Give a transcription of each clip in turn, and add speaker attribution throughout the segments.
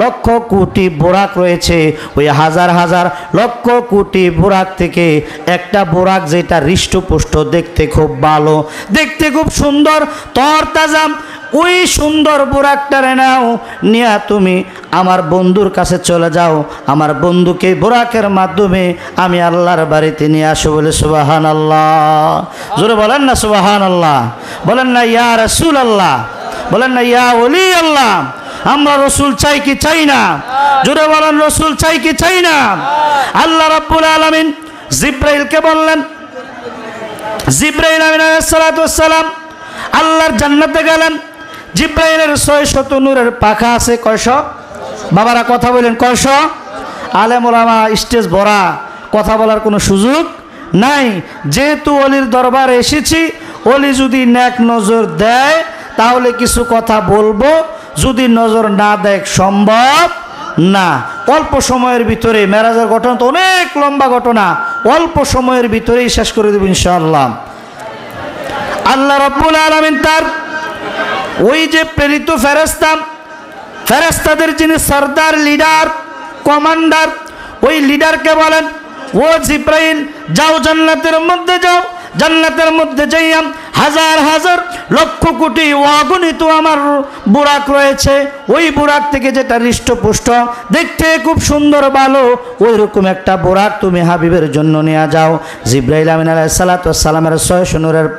Speaker 1: লক্ষ কোটি বোরাক রয়েছে। ওই হাজার হাজার লক্ষ কোটি বোরাক থেকে একটা বোরাক যেটা হৃষ্টপুষ্ট দেখতে খুব ভালো, দেখতে খুব সুন্দর, তরতাজা। ওই সুন্দর বোরাকটারে নাও, নিয়া তুমি আমার বন্ধুর কাছে চলে যাও। আমার বন্ধুকে বোরাকের মাধ্যমে আমি আল্লাহর বাড়িতে নিয়ে আসো বলে সুবাহান আল্লাহ জোরে বলেন না সুবাহান আল্লাহ বলেন না ইয়া রসুল আল্লাহ বলেন না ইয়া ওলি আল্লাহ আমরা রসুল চাই কি চাই না? জোরে বলেন রসুল চাই কি চাই না? আল্লাহ। রাব্বুল আলামিন জিব্রাইলকে বললেন জিব্রাইল আমিন সালাম আল্লাহর জান্নাতে গেলেন। জিব্রাইলের ছয় শত নূরের পাখা আছে কয়শ? বাবারা কথা বলেন কয়শ? আলেম ওলামা স্টেজ ভরা কথা বলার কোনো সুযোগ নাই। যেহেতু অলির দরবারে এসেছি অলি যদি ন্যাক নজর দেয় তাহলে কিছু কথা বলব। যদি নজর না দেয়, সম্ভব না। অল্প সময়ের ভিতরে মেরাজের ঘটনা তো অনেক লম্বা ঘটনা। অল্প সময়ের ভিতরেই শেষ করে দেব ইনশাআল্লাহ। আল্লাহ রব্বুল আলমিন তার ওই যে প্রেরিত ফেরেস্তা ফেরেস্তাদের যিনি সর্দার, লিডার, কমান্ডার, ওই লিডারকে বলেন, ও জিব্রাইল, যাও জান্নাতের মধ্যে যাও। জান্নাতের মধ্যে যাইয়াম হাজার হাজার লক্ষ কোটি অগণিত আমার বুরাক রয়েছে। ওই বুরাক থেকে যেটা হৃষ্টপুষ্ট, দেখতে খুব সুন্দর ভালো ওই রকম একটা বুরাক তুমি হাবিবের জন্য নিয়ে যাও। জিব্রাইল আমিন আলাহ সালাতামের ছয়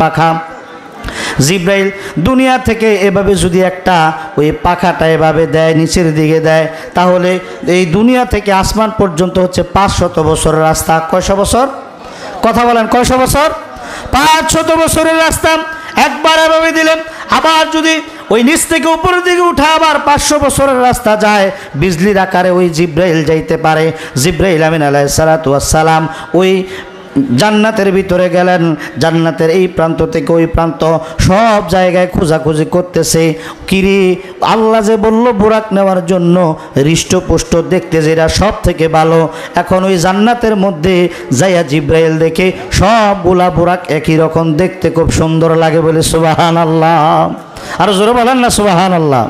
Speaker 1: পাখা। জিব্রাইল, দুনিয়া থেকে এভাবে যদি একটা ওই পাখাটা এভাবে দেয়, নিচের দিকে দেয়, তাহলে এই দুনিয়া থেকে আসমান পর্যন্ত হচ্ছে পাঁচ শত বছরের রাস্তা। কয়শো বছর? কথা বলেন, কয়শো বছর? পাঁচ শত বছরের রাস্তা একবার এভাবে দিলেন। আবার যদি ওই নিচ থেকে উপরের দিকে উঠা আবার পাঁচশো বছরের রাস্তা যায়, বিজলির আকারে ওই জিব্রাইল যাইতে পারে। জিব্রাইল আমিন আলাহ সালাম ওই জান্নাতের ভিতরে গেলেন। জান্নাতের এই প্রান্ত থেকে ওই প্রান্ত সব জায়গায় খোঁজাখুঁজি করতেছে। কিরি, আল্লাহ যে বলল বুরাক নেওয়ার জন্য হৃষ্টপুষ্ট দেখতে যেটা সব থেকে ভালো। এখন ওই জান্নাতের মধ্যে যাইয়া জিব্রাইল দেখে সবগুলা বুরাক একই রকম দেখতে খুব সুন্দর লাগে বলে সুবাহান আল্লাহ আর জোরে বলেন না সুবাহান আল্লাহ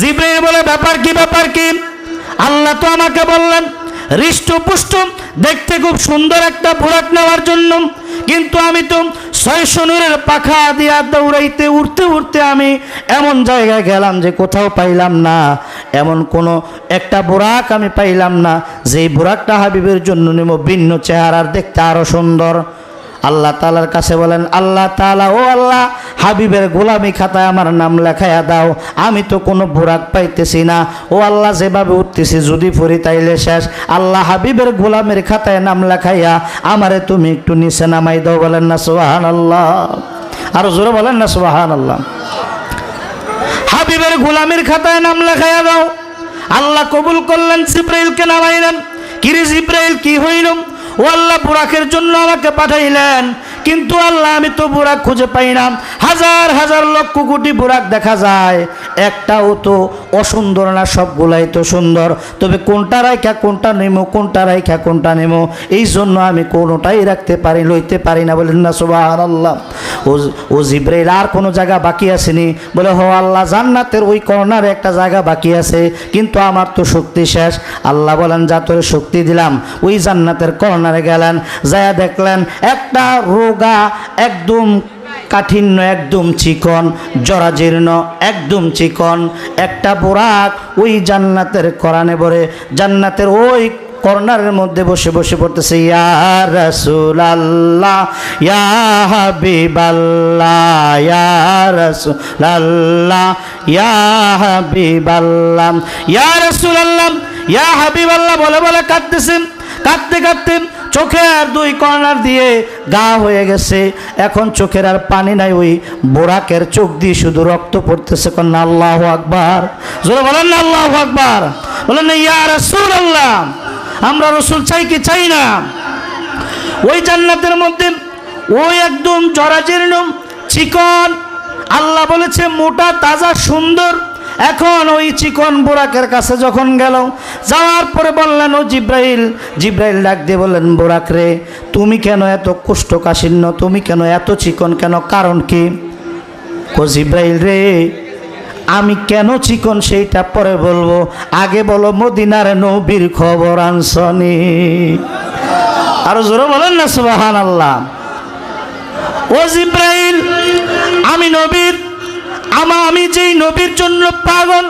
Speaker 1: জিব্রাইল বলে, ব্যাপার কি ব্যাপার কি? আল্লাহ তো আমাকে বললেন, হৃষ্টপুষ্ট দেখতে খুব সুন্দর একটা ভোরাক নেওয়ার জন্য। কিন্তু আমি তো ছয়শো নূরের পাখা দিয়া দৌড়াইতে উঠতে উঠতে আমি এমন জায়গায় গেলাম যে কোথাও পাইলাম না। এমন কোনো একটা বোরাক আমি পাইলাম না। যেই বোরাকটা হাবিবের জন্য নেব ভিন্ন চেহারার দেখতে আরও সুন্দর। আল্লাহ তালার কাছে বলেন, আল্লাহ তালা ও আল্লাহ, হাবিবের গোলামি খাতায় আমার নাম লেখাইয়া দাও। আমি তো কোনো বোরাক পাইতেছি না। ও আল্লাহ, যেভাবে উঠতেছি যদি পড়ি তাইলে শেষ। আল্লাহ, হাবিবের গোলামের খাতায় নাম লেখাইয়া আমারে তুমি একটু নিচে নামাই দাও। বলেন না সোহান আল্লাহ আরও জোরে বলেন না সোহান আল্লাহ হাবিবের গোলামের খাতায় নাম লেখাইয়া দাও। আল্লাহ কবুল করলেন, জিব্রাইলকে নামাইলেন। কিরে জিব্রাইল, কি হইল? ও আল্লাহ বুরাকের জন্য আমাকে পাঠাইলেন। কিন্তু আল্লাহ আমি তো বুরাক খুঁজে পাই না। হাজার হাজার লক্ষ কোটি বুরাক দেখা যায়। একটাও তো অসুন্দর না, সবগুলাই তো সুন্দর। তবে কোনটা রাইখা, কোনটা নেমো, কোনটা রাইখা, কোনটা নেমো, এই জন্য আমি কোনোটাই রাখতে পারি, লইতে পারি না। বলেন না সুবাহ আল্লাহ ও জিব্রাইল, আর কোনো জায়গা বাকি আসেনি। বলে, হো, আল্লাহ, জান্নাতের ওই কর্নারে একটা জায়গা বাকি আছে, কিন্তু আমার তো শক্তি শেষ। আল্লাহ বলেন, যা তোর শক্তি দিলাম, ওই জান্নাতের কর্নারে গেলেন, যায়া দেখলেন, একটা রোগা একদম কাঠিন্য একদম চিকন, জরাজীর্ণ একদম চিকন। একটা বোরাক ওই জান্নাতের কোরআনে বলে, জান্নাতের ওই কর্নারের মধ্যে বসে বসে পড়তেছে, ইয়া ইয়া ইয়া ইয়া ইয়া আল্লাহ ইয়া বলে বলে কাঁদতেছেন, কাঁদতে কাঁদতে চোখের দুই কর্নার দিয়ে গা হয়ে গেছে। এখন চোখের আর পানি নাই, ওই বোরাকের চোখ দিয়ে শুধু রক্ত পড়তেছে। কন্যা আল্লাহ আকবার। জোরে বলেন না, আল্লাহ আকবার। বলেন না, ইয়া রসুল আল্লাহ আমরা রসুল চাই কি চাই না? ওই জান্নাতের মধ্যে ওই একদম জরাজীর্ণ, চিকন, আল্লাহ বলেছে মোটা, তাজা, সুন্দর এখন ওই চিকন বোরাকের কাছে যখন গেল, যাওয়ার পরে বললেন, ও জিব্রাইল জিব্রাইল ডাক দিয়ে বললেন, বোরাক রে, তুমি কেন এত কোষ্ঠকাঠিন্য? তুমি কেন এত চিকন? কেন? কারণ কি? ও জিব্রাইল রে, আমি কেন চিকন সেইটা পরে বলব? আগে বলো মদিনার নবীর খবর আনসনি। আরও জোরে বলেন না সুবাহান আল্লাহ ও জিব্রাইল, আমি নবীর আমা, আমি যেই নবীর জন্য পাগল,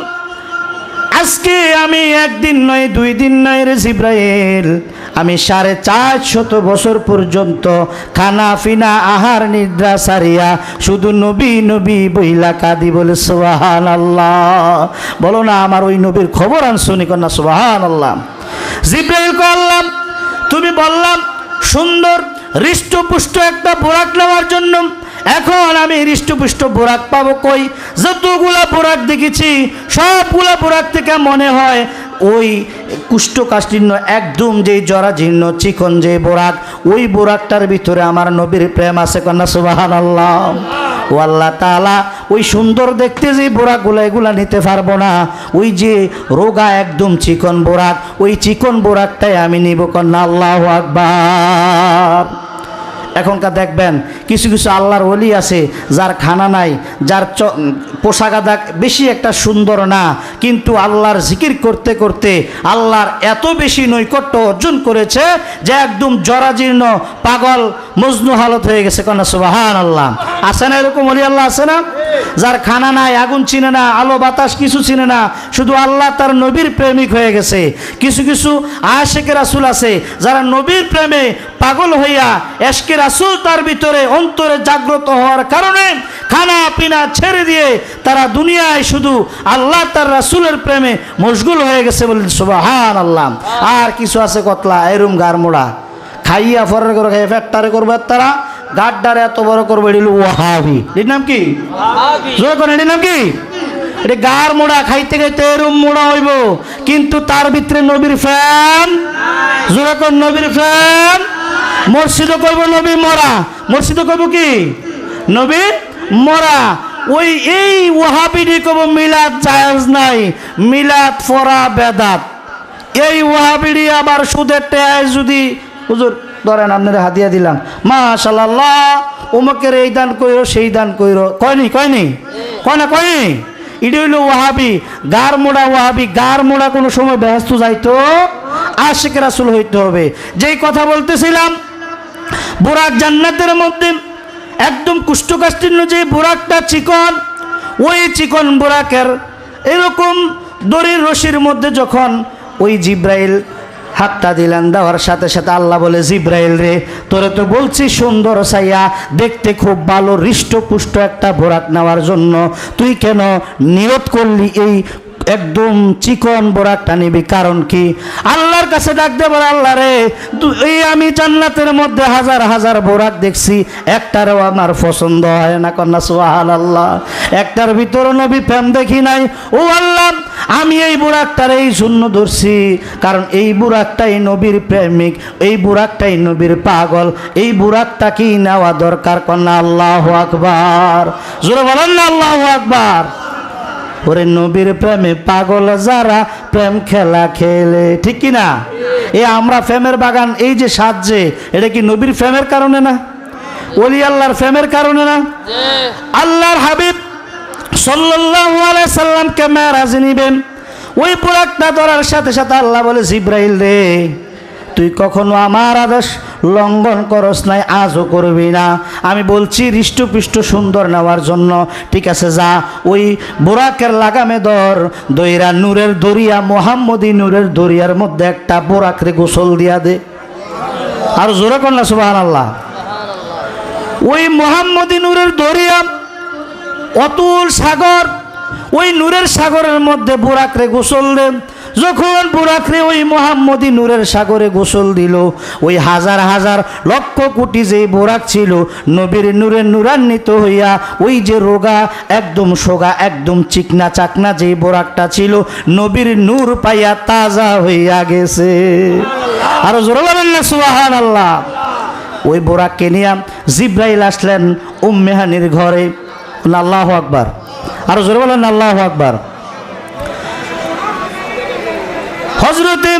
Speaker 1: আজকে আমি একদিন নয়, দুই দিন নয় রে জিব্রাইল, আমি সাড়ে চার শত বছর পর্যন্ত খানা পিনা আহার নিদ্রা সারিয়া শুধু নবী নবী বইলা কাদি বলে সোহান আল্লাহ বলো না, আমার ওই নবীর খবর আনসনি কন্যা সোহান আল্লাহ জিব্রাইল করলাম তুমি বললাম, সুন্দর, হৃষ্টপুষ্ট একটা বোরাক নেওয়ার জন্য এখন আমি হৃষ্টপুষ্ট বোরাক পাবো কই? যতগুলা বোরাক দেখেছি, সবগুলা বোরাক থেকে মনে হয় ওই কুষ্ঠকাষ্ঠীর্ণ একদম যেই জরাজীর্ণ, চিকন যে বোরাক, ওই বোরাকটার ভিতরে আমার নবীর প্রেম আছে কন্যা সুবাহান আল্লাহ ও আল্লাহ তালা ওই সুন্দর দেখতে যে বোরাকগুলো, এগুলা নিতে পারব না। ওই যে রোগা একদম চিকন বোরাক, ওই চিকন বোরাকটাই আমি নিব কন্যা, আল্লাহ আকবার। এখনকার দেখবেন, কিছু কিছু আল্লাহর অলি আছে যার খানা নাই, যার পোশাক আদাক বেশি একটা সুন্দর না, কিন্তু আল্লাহর জিকির করতে করতে আল্লাহর এত বেশি নৈকট্য অর্জন করেছে যে একদম জরাজীর্ণ পাগল, মজনু হালত হয়ে গেছে। কন্যা সুবাহান আল্লাহ আছে না এরকম অলি আল্লাহ আছে না? যার খানা নাই, আগুন চিনে না, আলো, বাতাস কিছু চিনে না, শুধু আল্লাহ তার নবীর প্রেমিক হয়ে গেছে। কিছু কিছু আশেকের রাসুল আছে, যারা নবীর প্রেমে পাগল হইয়া এশকে রাসুল তার ভিতরে অন্তরে জাগ্রত হওয়ার কারণে খানা পিনা ছেড়ে দিয়ে তারা দুনিয়ায় শুধু আল্লাহ তার রাসুলের প্রেমে মশগুল হয়ে গেছে বলে সুবাহান আল্লাহ আর কিছু আছে কতলা, এরম গারমোড়া। খাইয়া ফরের করে খাইয়া ফ্যাক্টারে করবে তারা গাড্ডারে এত বড় করবে এটি ওয়াহাবি। এটির নাম কি? জোর করেন এটির নাম কি? এটি গার মোড়া খাইতে খাইতে এরম মোড়া হইব। কিন্তু তার ভিতরে নবীর ফ্যান। জোরে কর নবীর ফ্যান। মসজিদও কইব নবী মরা। মসজিদও কইব কি? নবী মরা। ওই এই ওয়াহাবিডি কব মিলাদ জায়েজ নাই মিলাদ ফরা বেদাত। এই ওয়াহাবিডি আবার সুদের টেয়ায় যদি হুজুর ধরেন আপনারা হাতিয়া দিলাম। মা মাশাল্লাহ উমকের এই দান কইরো, সেই দান কইরো। কয়নি কয়নি কয় না? কয়নি ইডি হইল ওয়াহাবি, গার মোড়া ওয়াহাবি, গার মোড়া কোনো সময় ব্যস্ত যাইতো আশেখ রাসুল হইতে হবে। যেই কথা বলতেছিলাম, বুরাক জান্নাতের মধ্যে একদম কুষ্ঠকাষ্ঠীর্ণ যে বুরাকটা চিকন, ওই চিকন বুরাকের এরকম দড়ির রশির মধ্যে যখন ওই জিব্রাইল হাতটা দিলেন, দেওয়ার সাথে সাথে আল্লাহ বলে, জিব্রাইল রে, তোরে তো বলছি সুন্দর সাইয়া দেখতে খুব ভালো, হৃষ্টপুষ্ট একটা বোরাক নেওয়ার জন্য। তুই কেন নিয়ত করলি এই একদম চিকন বোরাকটা নিবি। কারণ কি? আল্লাহর কাছে ডাক দেবো আল্লাহ রে এই আমি জান্নাতের মধ্যে হাজার হাজার বোরাক দেখছি। একটারও আমার পছন্দ হয় না কন্যা সোহাল আল্লাহ একটার ভিতরে নবী প্রেম দেখি নাই। ও আল্লাহ, আমি এই বুরাকটার এই শূন্য ধরছি। কারণ এই বুরাকটাই নবীর প্রেমিক, এই বুরাকটাই নবীর পাগল। এই বুরাকটা কি নেওয়া দরকার কন্যা? আল্লাহ আকবার। জোরে বলেন না, আল্লাহ আকবার। ওরে নবীর প্রেমে পাগল যারা প্রেম খেলা খেলে, ঠিক কি না? এ আমরা প্রেমের বাগান, এই যে সাজছে, এটা কি নবীর প্রেমের কারণে না? ওলি আল্লাহর প্রেমের কারণে না? আল্লাহর হাবিব সাল্লাল্লাহু আলাইহি নিবেন। ওই বুরাকটা ধরার সাথে সাথে আল্লাহ বলে, জিব্রাইল রে, তুই কখনো আমার আদেশ লঙ্ঘন করস নাই, আজও করবি না। আমি বলছি, হৃষ্টপুষ্ট সুন্দর নেওয়ার জন্য, ঠিক আছে, যা। ওই বোরাকের লাগামে ধর, দইরা নূরের দরিয়া, মোহাম্মদী নূরের দরিয়ার মধ্যে একটা বোরাকরে গোসল দিয়া দে। আর জোরে কন্যা সুবাহ আল্লাহ ওই মোহাম্মদী নূরের দরিয়া, অতুল সাগর, ওই নূরের সাগরের মধ্যে বুরাকরে গোসল দেন যখন বুরাকরে ওই মোহাম্মদী নূরের সাগরে গোসল দিল, ওই হাজার হাজার লক্ষ কোটি যে বোরাক ছিল, নবীর নূরের নূরান্বিত হইয়া ওই যে রোগা একদম সোগা, একদম চিকনা চাকনা যে বোরাকটা ছিল, নবীর নূর পাইয়া তাজা হইয়া গেছে। আরও জোরে বলেন না সুবাহান আল্লাহ ওই বোরাককে নিয়ে জিব্রাইল আসলেন উম্মেহানির ঘরে। আল্লাহ আকবার। আরও জোরে বলেন, আল্লাহ আকবার। হজরতে